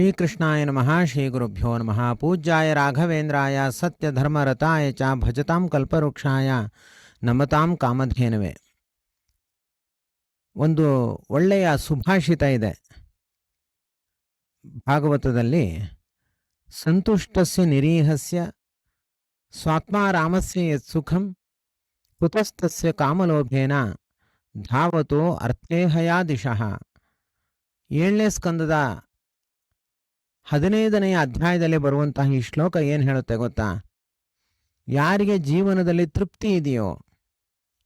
ಶ್ರೀಕೃಷ್ಣಾಯ ನಮಃ ಶ್ರೀ ಗುರುಭ್ಯೋ ನಮಃ. ಪೂಜ್ಯಾಯ ರಾಘವೇಂದ್ರಾಯ ಸತ್ಯ ಧರ್ಮರತಾಯ ಚ ಭಜತಾಂ ಕಲ್ಪವೃಕ್ಷಾಯ ನಮತಾಂ ಕಾಮಧೇನವೇ. ಒಂದು ಒಳ್ಳೆಯ ಸುಭಾಷಿತ ಇದೆ. ಭಾಗವತದಲ್ಲಿ ಸಂತುಷ್ಟಸ್ಯ ನಿರೀಹಸ್ಯ ಸ್ವಾತ್ಮಾರಾಮಸ್ಯ ಯತ್ಸುಖಂ ಕುತಸ್ಥಸ್ಯ ಕಾಮಲೋಭೇನ ಧಾವತೋ ಅರ್ಥೇಹಯಾ ದಿಶಃ ಏಳನೇ ಸ್ಕಂದದ ಹದಿನೈದನೆಯ ಅಧ್ಯಾಯದಲ್ಲಿ ಬರುವಂತಹ ಈ ಶ್ಲೋಕ ಏನು ಹೇಳುತ್ತೆ ಗೊತ್ತಾ? ಯಾರಿಗೆ ಜೀವನದಲ್ಲಿ ತೃಪ್ತಿ ಇದೆಯೋ,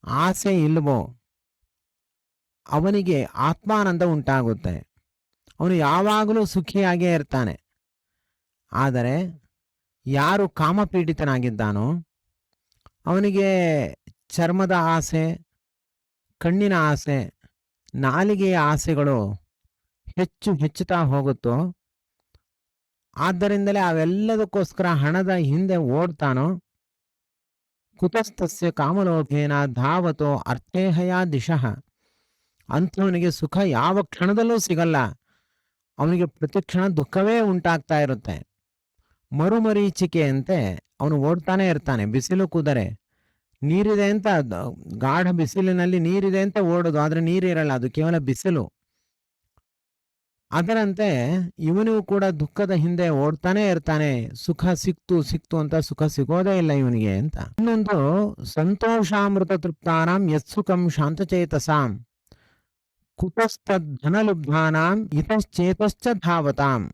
ಆಸೆ ಇಲ್ಲವೋ ಅವನಿಗೆ ಆತ್ಮಾನಂದ ಉಂಟಾಗುತ್ತೆ. ಅವನು ಯಾವಾಗಲೂ ಸುಖಿಯಾಗೇ ಇರ್ತಾನೆ. ಆದರೆ ಯಾರು ಕಾಮಪೀಡಿತನಾಗಿದ್ದಾನೋ, ಅವನಿಗೆ ಚರ್ಮದ ಆಸೆ, ಕಣ್ಣಿನ ಆಸೆ, ನಾಲಿಗೆಯ ಆಸೆಗಳು ಹೆಚ್ಚು ಹೆಚ್ಚುತ್ತಾ ಹೋಗುತ್ತೋ ಆದ್ದರಿಂದಲೇ ಅವೆಲ್ಲದಕ್ಕೋಸ್ಕರ ಹಣದ ಹಿಂದೆ ಓಡ್ತಾನೋ? ಕುತಸ್ತಸ್ಯ ಕಾಮಲೋಭೇನ ಧಾವತೋ ಅರ್ಥೇಹಯ ದಿಶಃ. ಅಂಥವನಿಗೆ ಸುಖ ಯಾವ ಕ್ಷಣದಲ್ಲೂ ಸಿಗಲ್ಲ. ಅವನಿಗೆ ಪ್ರತಿ ಕ್ಷಣ ದುಃಖವೇ ಉಂಟಾಗ್ತಾ ಇರುತ್ತೆ. ಮರುಮರೀಚಿಕೆಯಂತೆ ಅವನು ಓಡ್ತಾನೆ ಇರ್ತಾನೆ, ಬಿಸಿಲು ಕುದರೆ. ನೀರಿದೆ ಅಂತ ಗಾಢ ಬಿಸಿಲಿನಲ್ಲಿ ನೀರಿದೆ ಅಂತ ಓಡೋದು, ಆದರೆ ನೀರಿರಲ್ಲ, ಅದು ಕೇವಲ ಬಿಸಿಲು. ಅದರಂತೆ ಇವನು ಕೂಡ ದುಃಖದ ಹಿಂದೆ ಓಡ್ತಾನೆ ಇರ್ತಾನೆ. ಸುಖ ಸಿಕ್ತು ಸಿಕ್ತು ಅಂತ ಸುಖ ಸಿಗೋದೇ ಇಲ್ಲ ಇವನಿಗೆ ಅಂತ. ಇನ್ನೊಂದು, ಸಂತೋಷಾಮೃತ ತೃಪ್ತಾನಾಂ ಯತ್ಸುಖಂ ಶಾಂತಚೇತಸಾಂ. ಕುತಸ್ತಧನಲುಬ್ಧಾನಾಂ ಇತಶ್ಚೇತಶ್ಚ ಧಾವತಾಂ.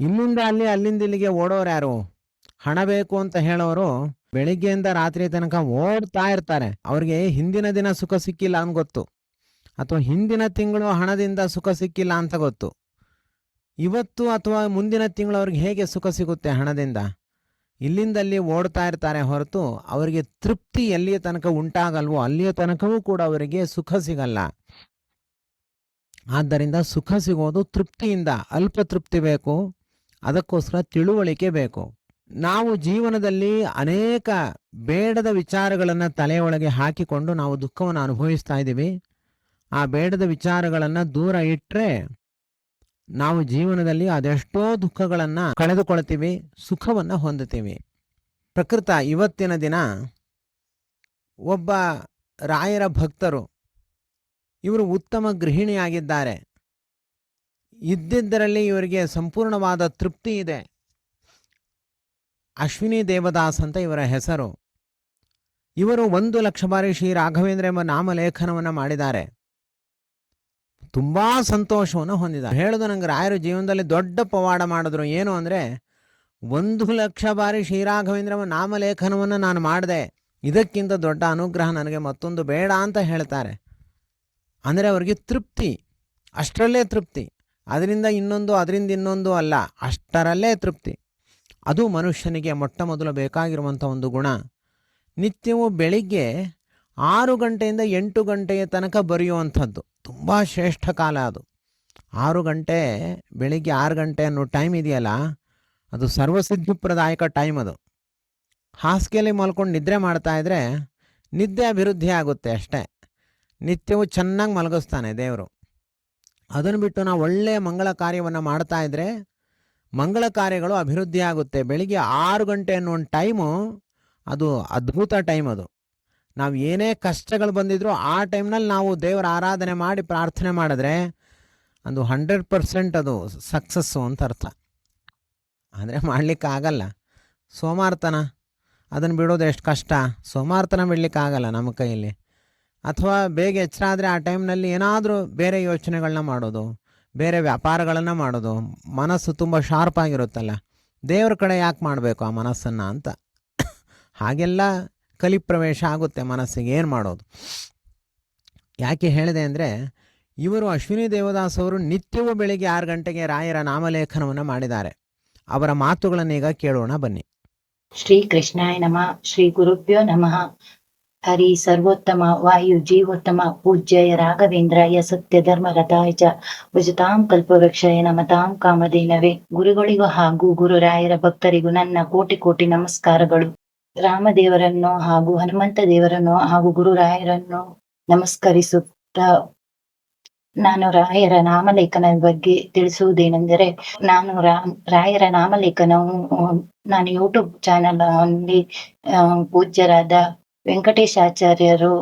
ಇಲ್ಲಿಂದ ಅಲ್ಲಿ, ಅಲ್ಲಿಂದ ಇಲ್ಲಿಗೆ ಓಡೋರು ಯಾರು? ಹಣ ಬೇಕು ಅಂತ ಹೇಳೋರು ಬೆಳಿಗ್ಗೆಯಿಂದ ರಾತ್ರಿ ತನಕ ಓಡ್ತಾ ಇರ್ತಾರೆ. ಅವ್ರಿಗೆ ಹಿಂದಿನ ದಿನ ಸುಖ ಸಿಕ್ಕಿಲ್ಲ ಅಂತ ಗೊತ್ತು. ಅಥವಾ ಹಿಂದಿನ ತಿಂಗಳು ಹಣದಿಂದ ಸುಖ ಸಿಕ್ಕಿಲ್ಲ ಅಂತ ಗೊತ್ತು. ಇವತ್ತು ಅಥವಾ ಮುಂದಿನ ತಿಂಗಳು ಅವ್ರಿಗೆ ಹೇಗೆ ಸುಖ ಸಿಗುತ್ತೆ ಹಣದಿಂದ? ಇಲ್ಲಿಂದಲ್ಲಿ ಓಡ್ತಾ ಇರ್ತಾರೆ ಹೊರತು ಅವರಿಗೆ ತೃಪ್ತಿ ಎಲ್ಲಿಯ ತನಕ ಉಂಟಾಗಲ್ವೋ ಅಲ್ಲಿಯ ತನಕವೂ ಕೂಡ ಅವರಿಗೆ ಸುಖ ಸಿಗಲ್ಲ. ಆದ್ದರಿಂದ ಸುಖ ಸಿಗೋದು ತೃಪ್ತಿಯಿಂದ ಅಲ್ಪ ತೃಪ್ತಿ ಬೇಕು, ಅದಕ್ಕೋಸ್ಕರ ತಿಳುವಳಿಕೆ ಬೇಕು. ನಾವು ಜೀವನದಲ್ಲಿ ಅನೇಕ ಬೇಡದ ವಿಚಾರಗಳನ್ನು ತಲೆಯೊಳಗೆ ಹಾಕಿಕೊಂಡು ನಾವು ದುಃಖವನ್ನು ಅನುಭವಿಸ್ತಾ ಇದ್ದೀವಿ. ಆ ಬೇಡದ ವಿಚಾರಗಳನ್ನು ದೂರ ಇಟ್ಟರೆ ನಾವು ಜೀವನದಲ್ಲಿ ಅದೆಷ್ಟೋ ದುಃಖಗಳನ್ನು ಕಳೆದುಕೊಳ್ತೀವಿ, ಸುಖವನ್ನು ಹೊಂದುತ್ತೀವಿ. ಪ್ರಕೃತ ಇವತ್ತಿನ ದಿನ ಒಬ್ಬ ರಾಯರ ಭಕ್ತರು, ಇವರು ಉತ್ತಮ ಗೃಹಿಣಿಯಾಗಿದ್ದಾರೆ. ಇದ್ದಿದ್ದರಲ್ಲಿ ಇವರಿಗೆ ಸಂಪೂರ್ಣವಾದ ತೃಪ್ತಿ ಇದೆ. ಅಶ್ವಿನಿ ದೇವದಾಸ್ ಅಂತ ಇವರ ಹೆಸರು. ಇವರು ಒಂದು ಲಕ್ಷ ಬಾರಿ ಶ್ರೀ ರಾಘವೇಂದ್ರ ಎಂಬ ನಾಮಲೇಖನವನ್ನು ಮಾಡಿದ್ದಾರೆ. ತುಂಬಾ ಸಂತೋಷವನ್ನು ಹೊಂದಿದ್ದಾರೆ. ಹೇಳೋದು ನಂಗೆ ರಾಯರು ಜೀವನದಲ್ಲಿ ದೊಡ್ಡ ಪವಾಡ ಮಾಡಿದ್ರು ಏನು ಅಂದರೆ, ಒಂದು ಲಕ್ಷ ಬಾರಿ ಶ್ರೀರಾಘವೇಂದ್ರ ಎಂಬ ನಾಮಲೇಖನವನ್ನು ನಾನು ಮಾಡಿದೆ. ಇದಕ್ಕಿಂತ ದೊಡ್ಡ ಅನುಗ್ರಹ ನನಗೆ ಮತ್ತೊಂದು ಬೇಡ ಅಂತ ಹೇಳ್ತಾರೆ. ಅಂದರೆ ಅವರಿಗೆ ತೃಪ್ತಿ, ಅಷ್ಟರಲ್ಲೇ ತೃಪ್ತಿ. ಅದರಿಂದ ಇನ್ನೊಂದು ಅದರಿಂದ ಇನ್ನೊಂದು ಅಲ್ಲ, ಅಷ್ಟರಲ್ಲೇ ತೃಪ್ತಿ. ಅದು ಮನುಷ್ಯನಿಗೆ ಮೊಟ್ಟ ಮೊದಲು ಬೇಕಾಗಿರುವಂಥ ಒಂದು ಗುಣ. ನಿತ್ಯವೂ ಬೆಳಿಗ್ಗೆ ಆರು ಗಂಟೆಯಿಂದ ಎಂಟು ಗಂಟೆಯ ತನಕ ಬರೆಯುವಂಥದ್ದು. ತುಂಬ ಶ್ರೇಷ್ಠ ಕಾಲ ಅದು. ಆರು ಗಂಟೆ, ಬೆಳಿಗ್ಗೆ ಆರು ಗಂಟೆ ಅನ್ನೋ ಟೈಮ್ ಇದೆಯಲ್ಲ, ಅದು ಸರ್ವಸಿದ್ಧಿಪ್ರದಾಯಕ ಟೈಮ್ ಅದು. ಹಾಸಿಗೆಯಲ್ಲಿ ಮಲ್ಕೊಂಡು ನಿದ್ರೆ ಮಾಡ್ತಾ ಇದ್ರೆ ನಿದ್ದೆ ಅಭಿವೃದ್ಧಿ ಆಗುತ್ತೆ ಅಷ್ಟೇ. ನಿತ್ಯವೂ ಚೆನ್ನಾಗಿ ಮಲಗಿಸ್ತಾನೆ ದೇವರು. ಅದನ್ನು ಬಿಟ್ಟು ನಾವು ಒಳ್ಳೆಯ ಮಂಗಳ ಕಾರ್ಯವನ್ನು ಮಾಡ್ತಾ ಇದ್ದರೆ ಮಂಗಳ ಕಾರ್ಯಗಳು ಅಭಿವೃದ್ಧಿ ಆಗುತ್ತೆ. ಬೆಳಿಗ್ಗೆ ಆರು ಗಂಟೆ ಅನ್ನೋ ಒಂದು ಟೈಮು ಅದು ಅದ್ಭುತ ಟೈಮ್ ಅದು. ನಾವು ಏನೇ ಕಷ್ಟಗಳು ಬಂದಿದ್ರು ಆ ಟೈಮ್ನಲ್ಲಿ ನಾವು ದೇವರ ಆರಾಧನೆ ಮಾಡಿ ಪ್ರಾರ್ಥನೆ ಮಾಡಿದ್ರೆ ಅದು ಹಂಡ್ರೆಡ್ ಪರ್ಸೆಂಟ್ ಅದು ಸಕ್ಸಸ್ಸು ಅಂತ ಅರ್ಥ. ಅಂದರೆ ಮಾಡಲಿಕ್ಕೆ ಆಗಲ್ಲ ಸೋಮಾರ್ತನ, ಅದನ್ನು ಬಿಡೋದು ಎಷ್ಟು ಕಷ್ಟ? ಸೋಮಾರ್ತನ ಬಿಡಲಿಕ್ಕಾಗಲ್ಲ ನಮ್ಮ ಕೈಯಲ್ಲಿ. ಅಥವಾ ಬೇಗ ಎಚ್ಚರ ಆದರೆ ಆ ಟೈಮ್ನಲ್ಲಿ ಏನಾದರೂ ಬೇರೆ ಯೋಚನೆಗಳನ್ನ ಮಾಡೋದು, ಬೇರೆ ವ್ಯಾಪಾರಗಳನ್ನು ಮಾಡೋದು, ಮನಸ್ಸು ತುಂಬ ಶಾರ್ಪ್ ಆಗಿರುತ್ತಲ್ಲ. ದೇವ್ರ ಕಡೆ ಯಾಕೆ ಮಾಡಬೇಕು ಆ ಮನಸ್ಸನ್ನು ಅಂತ? ಹಾಗೆಲ್ಲ ಕಲಿಪ್ರವೇಶ ಆಗುತ್ತೆ ಮನಸ್ಸಿಗೆ, ಏನು ಮಾಡೋದು? ಯಾಕೆ ಹೇಳಿದೆ ಅಂದರೆ, ಇವರು ಅಶ್ವಿನಿ ದೇವದಾಸ್ ಅವರು ನಿತ್ಯವೂ ಬೆಳಿಗ್ಗೆ ಆರು ಗಂಟೆಗೆ ರಾಯರ ನಾಮಲೇಖನವನ್ನು ಮಾಡಿದ್ದಾರೆ. ಅವರ ಮಾತುಗಳನ್ನೀಗ ಕೇಳೋಣ, ಬನ್ನಿ. ಶ್ರೀ ಕೃಷ್ಣಾಯ ನಮಃ, ಶ್ರೀ ಗುರುಭ್ಯೋ ನಮಃ. ಹರಿ ಸರ್ವೋತ್ತಮ, ವಾಯು ಜೀವೋತ್ತಮ ಪೂಜ್ಯಯ ರಾಘವೇಂದ್ರಾಯ ಸತ್ಯ ಧರ್ಮ ರಥಾಯ ಚ. ಉಜತಾಂ ಕಲ್ಪವೃಕ್ಷಯ ನಮತಾಂ ಕಾಮಧೇನವೇ. ಗುರುಗಳಿಗೂ ಹಾಗೂ ಗುರುರಾಯರ ಭಕ್ತರಿಗೂ ನನ್ನ ಕೋಟಿ ಕೋಟಿ ನಮಸ್ಕಾರಗಳು. ರಾಮದೇವರನ್ನು ಹಾಗೂ ಹನುಮಂತ ದೇವರನ್ನು ಹಾಗೂ ಗುರುರಾಯರನ್ನು ನಮಸ್ಕರಿಸುತ್ತ ನಾನು ರಾಯರ ನಾಮಲೇಖನ ಬಗ್ಗೆ ತಿಳಿಸುವುದೇನೆಂದರೆ, ನಾನು ರಾಯರ ನಾಮಲೇಖನವು, ನಾನು ಯೂಟ್ಯೂಬ್ ಚಾನೆಲ್ ಅಲ್ಲಿ ಪೂಜ್ಯರಾದ ವೆಂಕಟೇಶಾಚಾರ್ಯರು,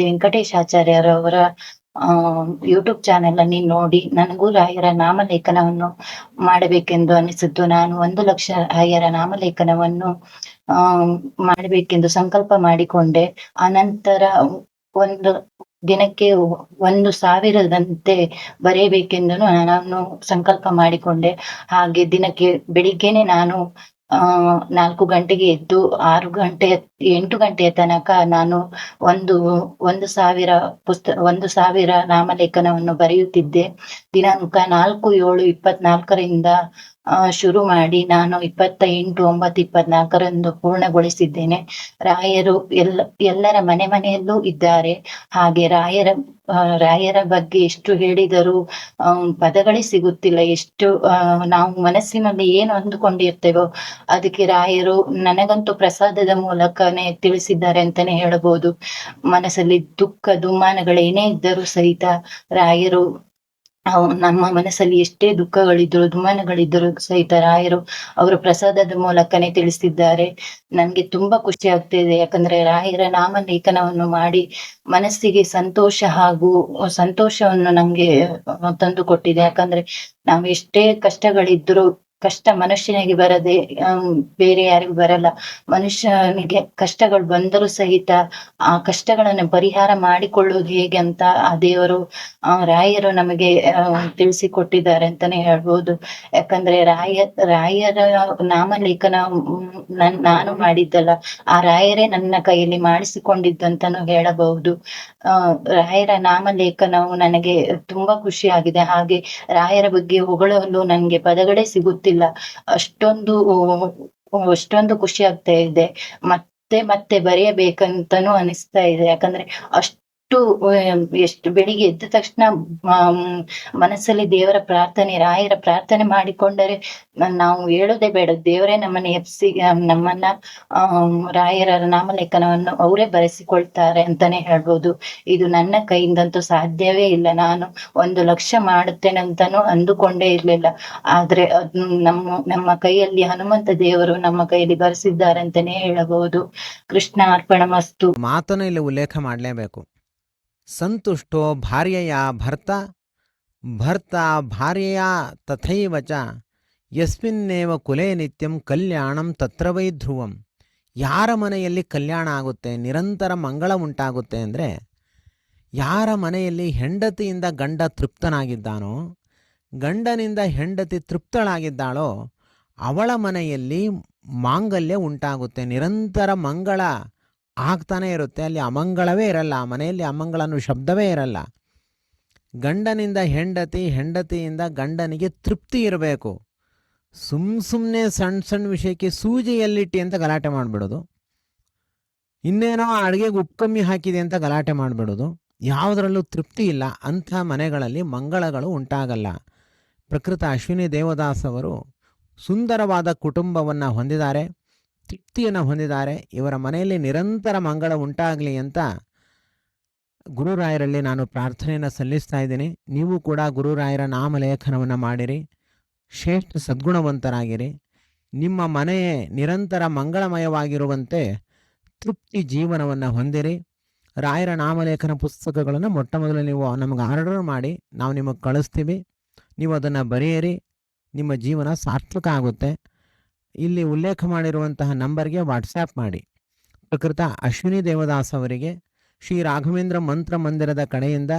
ವೆಂಕಟೇಶಾಚಾರ್ಯರವರ ಯೂಟ್ಯೂಬ್ ಚಾನೆಲ್ ಅಲ್ಲಿ ನೋಡಿ ನನಗೂ ರಾಯರ ನಾಮಲೇಖನವನ್ನು ಮಾಡಬೇಕೆಂದು ಅನಿಸಿದ್ದು. ನಾನು ಒಂದು ಲಕ್ಷ ರಾಯರ ನಾಮಲೇಖನವನ್ನು, ಆ, ಮಾಡಬೇಕೆಂದು ಸಂಕಲ್ಪ ಮಾಡಿಕೊಂಡೆ. ಅನಂತರ ಒಂದು ದಿನಕ್ಕೆ ಒಂದು ಸಾವಿರದಂತೆ ಬರೆಯಬೇಕೆಂದು ನಾನು ಸಂಕಲ್ಪ ಮಾಡಿಕೊಂಡೆ. ಹಾಗೆ ದಿನಕ್ಕೆ ಬೆಳಿಗ್ಗೆನೆ ನಾನು ಆ, ನಾಲ್ಕು ಗಂಟೆಗೆ ಎದ್ದು ಆರು ಗಂಟೆ, ಎಂಟು ಗಂಟೆಯ ತನಕ ನಾನು ಒಂದು ಒಂದು ಸಾವಿರ ಪುಸ್ತ, ಒಂದು ಸಾವಿರ ನಾಮಲೇಖನವನ್ನು ಬರೆಯುತ್ತಿದ್ದೆ. ದಿನಾಂಕ ನಾಲ್ಕು ಏಳು ಇಪ್ಪತ್ನಾಲ್ಕರಿಂದ ಶುರು ಮಾಡಿ ನಾನು ಇಪ್ಪತ್ತ ಎಂಟು ಒಂಬತ್ತು, ಇಪ್ಪತ್ನಾಲ್ಕರಂದು ಪೂರ್ಣಗೊಳಿಸಿದ್ದೇನೆ. ರಾಯರು ಎಲ್ಲ, ಎಲ್ಲರ ಮನೆ ಮನೆಯಲ್ಲೂ ಇದ್ದಾರೆ. ಹಾಗೆ ರಾಯರ ರಾಯರ ಬಗ್ಗೆ ಎಷ್ಟು ಹೇಳಿದರೂ ಪದಗಳೇ ಸಿಗುತ್ತಿಲ್ಲ. ಎಷ್ಟು ನಾವು ಮನಸ್ಸಿನಲ್ಲಿ ಏನು ಅಂದುಕೊಂಡಿರ್ತೇವೋ, ಅದಕ್ಕೆ ರಾಯರು ನನಗಂತೂ ಪ್ರಸಾದದ ಮೂಲಕನೇ ತಿಳಿಸಿದ್ದಾರೆ ಅಂತಾನೆ ಹೇಳಬಹುದು. ಮನಸ್ಸಲ್ಲಿ ದುಃಖ, ದುಮ್ಮಾನಗಳೇನೇ ಇದ್ದರೂ ಸಹಿತ ರಾಯರು ಅವ್ ನಮ್ಮ ಮನಸ್ಸಲ್ಲಿ ಎಷ್ಟೇ ದುಃಖಗಳಿದ್ರು ದುಮ್ಮಾನಗಳಿದ್ದರೂ ಸಹಿತ ರಾಯರು ಅವರು ಪ್ರಸಾದದ ಮೂಲಕನೇ ತಿಳಿಸಿದ್ದಾರೆ ನನ್ಗೆ ತುಂಬಾ ಖುಷಿ ಆಗ್ತಿದೆ. ಯಾಕಂದ್ರೆ ರಾಯರ ನಾಮ ಲೇಖನವನ್ನು ಮಾಡಿ ಮನಸ್ಸಿಗೆ ಸಂತೋಷ ಹಾಗೂ ಸಂತೋಷವನ್ನು ನಮ್ಗೆ ತಂದು ಕೊಟ್ಟಿದೆ ಯಾಕಂದ್ರೆ ನಾವು ಎಷ್ಟೇ ಕಷ್ಟಗಳಿದ್ರು ಕಷ್ಟ ಮನುಷ್ಯನಿಗೆ ಬರದೆ ಬೇರೆ ಯಾರಿಗೂ ಬರಲ್ಲ. ಮನುಷ್ಯನಿಗೆ ಕಷ್ಟಗಳು ಬಂದರೂ ಸಹಿತ ಆ ಕಷ್ಟಗಳನ್ನು ಪರಿಹಾರ ಮಾಡಿಕೊಳ್ಳುವುದು ಹೇಗೆ ಅಂತ ಆ ದೇವರು ರಾಯರು ನಮಗೆ ತಿಳಿಸಿಕೊಟ್ಟಿದ್ದಾರೆ ಅಂತಾನೆ ಹೇಳ್ಬೋದು. ಯಾಕಂದ್ರೆ ರಾಯ, ರಾಯರ ನಾಮಲೇಖನ ನನ್, ನಾನು ಮಾಡಿದ್ದಲ್ಲ, ಆ ರಾಯರೇ ನನ್ನ ಕೈಯಲ್ಲಿ ಮಾಡಿಸಿಕೊಂಡಿದ್ದಂತಾನು ಹೇಳಬಹುದು. ರಾಯರ ನಾಮಲೇಖನವು ನನಗೆ ತುಂಬಾ ಖುಷಿ ಆಗಿದೆ ಹಾಗೆ ರಾಯರ ಬಗ್ಗೆ ಹೊಗಳಲು ನನಗೆ ಪದಗಳೇ ಸಿಗುತ್ತಿಲ್ಲ. ಅಷ್ಟೊಂದು ಅಷ್ಟೊಂದು ಖುಷಿ ಆಗ್ತಾ ಇದೆ. ಮತ್ತೆ ಮತ್ತೆ ಬರೆಯಬೇಕಂತನೂ ಅನಿಸ್ತಾ ಇದೆ. ಯಾಕಂದ್ರೆ ಅಷ್ಟು ಎಷ್ಟು ಬೆಳಿಗ್ಗೆ ಎದ್ದ ತಕ್ಷಣ ಮನಸ್ಸಲ್ಲಿ ದೇವರ ಪ್ರಾರ್ಥನೆ, ರಾಯರ ಪ್ರಾರ್ಥನೆ ಮಾಡಿಕೊಂಡರೆ ನಾವು ಹೇಳೋದೇ ಬೇಡ. ದೇವರೇ ನಮ್ಮನ್ನ ಎಪ್ಸಿ ನಮ್ಮನ್ನ ಆ ರಾಯರ ನಾಮಲೇಖನವನ್ನು ಅವರೇ ಬರೆಸಿಕೊಳ್ತಾರೆ ಅಂತಾನೆ ಹೇಳ್ಬೋದು. ಇದು ನನ್ನ ಕೈಯಿಂದಂತೂ ಸಾಧ್ಯವೇ ಇಲ್ಲ. ನಾನು ಒಂದು ಲಕ್ಷ ಮಾಡುತ್ತೇನೆ ಅಂತಾನು ಅಂದುಕೊಂಡೇ ಇರ್ಲಿಲ್ಲ. ಆದ್ರೆ ನಮ್ಮ ನಮ್ಮ ಕೈಯಲ್ಲಿ ಹನುಮಂತ ದೇವರು ನಮ್ಮ ಕೈಯಲ್ಲಿ ಬರೆಸಿದ್ದಾರೆ ಅಂತಾನೆ ಹೇಳಬಹುದು. ಕೃಷ್ಣ ಅರ್ಪಣ ಮಸ್ತು ಮಾತನ್ನು ಇಲ್ಲಿ ಉಲ್ಲೇಖ ಮಾಡಲೇಬೇಕು. ಸಂತುಷ್ಟೋ ಭಾರ್ಯೆಯ ಭರ್ತ ಭರ್ತ ಭಾರ್ಯೆಯ ತಥೈವ ಚ ಯಸ್ಮಿನ್ನೇವ ಕುಲೇ ನಿತ್ಯಂ ಕಲ್ಯಾಣಂ ತತ್ರ ವೈ ಧ್ರುವಂ. ಯಾರ ಮನೆಯಲ್ಲಿ ಕಲ್ಯಾಣ ಆಗುತ್ತೆ, ನಿರಂತರ ಮಂಗಳ ಉಂಟಾಗುತ್ತೆ ಅಂದರೆ, ಯಾರ ಮನೆಯಲ್ಲಿ ಹೆಂಡತಿಯಿಂದ ಗಂಡ ತೃಪ್ತನಾಗಿದ್ದಾನೋ, ಗಂಡನಿಂದ ಹೆಂಡತಿ ತೃಪ್ತಳಾಗಿದ್ದಾಳೋ, ಅವಳ ಮನೆಯಲ್ಲಿ ಮಾಂಗಲ್ಯ ಉಂಟಾಗುತ್ತೆ, ನಿರಂತರ ಮಂಗಳ ಆಗ್ತಾನೆ ಇರುತ್ತೆ. ಅಲ್ಲಿ ಅಮಂಗಳವೇ ಇರಲ್ಲ. ಮನೆಯಲ್ಲಿ ಅಮಂಗಳ ಅನ್ನೋ ಶಬ್ದವೇ ಇರಲ್ಲ. ಗಂಡನಿಂದ ಹೆಂಡತಿ, ಹೆಂಡತಿಯಿಂದ ಗಂಡನಿಗೆ ತೃಪ್ತಿ ಇರಬೇಕು. ಸುಮ್ ಸುಮ್ಮನೆ ಸಣ್ಣ ಸಣ್ಣ ವಿಷಯಕ್ಕೆ ಸೂಜಿ ಎಲ್ಲಿಟ್ಟಿ ಅಂತ ಗಲಾಟೆ ಮಾಡಿಬಿಡೋದು. ಇನ್ನೇನೋ ಅಡುಗೆಗೆ ಉಪ್ಪು ಕಮ್ಮಿ ಹಾಕಿದೆ ಅಂತ ಗಲಾಟೆ ಮಾಡಿಬಿಡೋದು. ಯಾವುದರಲ್ಲೂ ತೃಪ್ತಿ ಇಲ್ಲ. ಅಂಥ ಮನೆಗಳಲ್ಲಿ ಮಂಗಳಗಳು ಉಂಟಾಗಲ್ಲ. ಪ್ರಕೃತ ಅಶ್ವಿನಿ ದೇವದಾಸ್ ಅವರು ಸುಂದರವಾದ ಕುಟುಂಬವನ್ನು ಹೊಂದಿದ್ದಾರೆ. ತೃಪ್ತಿಯನ್ನು ಹೊಂದಿದ್ದಾರೆ. ಇವರ ಮನೆಯಲ್ಲಿ ನಿರಂತರ ಮಂಗಳ ಉಂಟಾಗಲಿ ಅಂತ ಗುರುರಾಯರಲ್ಲಿ ನಾನು ಪ್ರಾರ್ಥನೆಯನ್ನು ಸಲ್ಲಿಸ್ತಾ ಇದ್ದೀನಿ. ನೀವು ಕೂಡ ಗುರುರಾಯರ ನಾಮಲೇಖನವನ್ನು ಮಾಡಿರಿ. ಶ್ರೇಷ್ಠ ಸದ್ಗುಣವಂತರಾಗಿರಿ. ನಿಮ್ಮ ಮನೆಯೇ ನಿರಂತರ ಮಂಗಳಮಯವಾಗಿರುವಂತೆ ತೃಪ್ತಿ ಜೀವನವನ್ನು ಹೊಂದಿರಿ. ರಾಯರ ನಾಮಲೇಖನ ಪುಸ್ತಕಗಳನ್ನು ಮೊಟ್ಟ ಮೊದಲು ನೀವು ನಮಗೆ ಆರ್ಡರ್ ಮಾಡಿ, ನಾವು ನಿಮಗೆ ಕಳಿಸ್ತೀವಿ. ನೀವು ಅದನ್ನು ಬರೆಯಿರಿ. ನಿಮ್ಮ ಜೀವನ ಸಾರ್ಥಕ ಆಗುತ್ತೆ. ಇಲ್ಲಿ ಉಲ್ಲೇಖ ಮಾಡಿರುವಂತಹ ನಂಬರ್ಗೆ ವಾಟ್ಸ್ಯಾಪ್ ಮಾಡಿ. ಪ್ರಕೃತ ಅಶ್ವಿನಿ ದೇವದಾಸ್ ಅವರಿಗೆ ಶ್ರೀ ರಾಘವೇಂದ್ರ ಮಂತ್ರ ಮಂದಿರದ ಕಡೆಯಿಂದ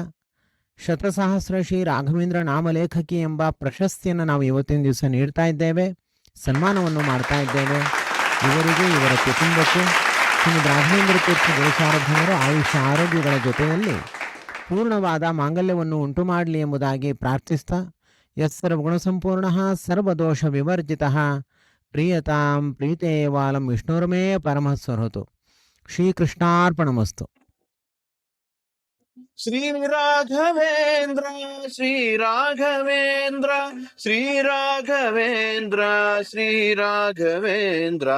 ಶತಸಹಸ್ರ ಶ್ರೀ ರಾಘವೇಂದ್ರ ನಾಮಲೇಖಕಿ ಎಂಬ ಪ್ರಶಸ್ತಿಯನ್ನು ನಾವು ಇವತ್ತಿನ ದಿವಸ ನೀಡ್ತಾ ಇದ್ದೇವೆ. ಸನ್ಮಾನವನ್ನು ಮಾಡ್ತಾ ಇದ್ದೇವೆ. ಇವರಿಗೆ ಇವರ ಕುಟುಂಬಕ್ಕೆ ಶ್ರೀ ರಾಘವೇಂದ್ರ ತೀರ್ಥ ದೇಶಾರಾಧನರು ಆಯುಷ್ಯ ಆರೋಗ್ಯಗಳ ಜೊತೆಯಲ್ಲಿ ಪೂರ್ಣವಾದ ಮಾಂಗಲ್ಯವನ್ನು ಉಂಟು ಮಾಡಲಿ ಎಂಬುದಾಗಿ ಪ್ರಾರ್ಥಿಸ್ತಾ ಯತ್ ಸರ್ವಗುಣಸಂಪೂರ್ಣ ಸರ್ವದೋಷ ವಿವರ್ಜಿತ ಪ್ರಿಯತಾಂ ಪ್ರೀತೇವಾಲಂ ವಿಷ್ಣುರ್ಮೇ ಪರಮಸ್ವರತು ಶ್ರೀಕೃಷ್ಣಾರ್ಪಣಮಸ್ತು ಶ್ರೀ ರಾಘವೇಂದ್ರ ಶ್ರೀ ರಾಘವೇಂದ್ರ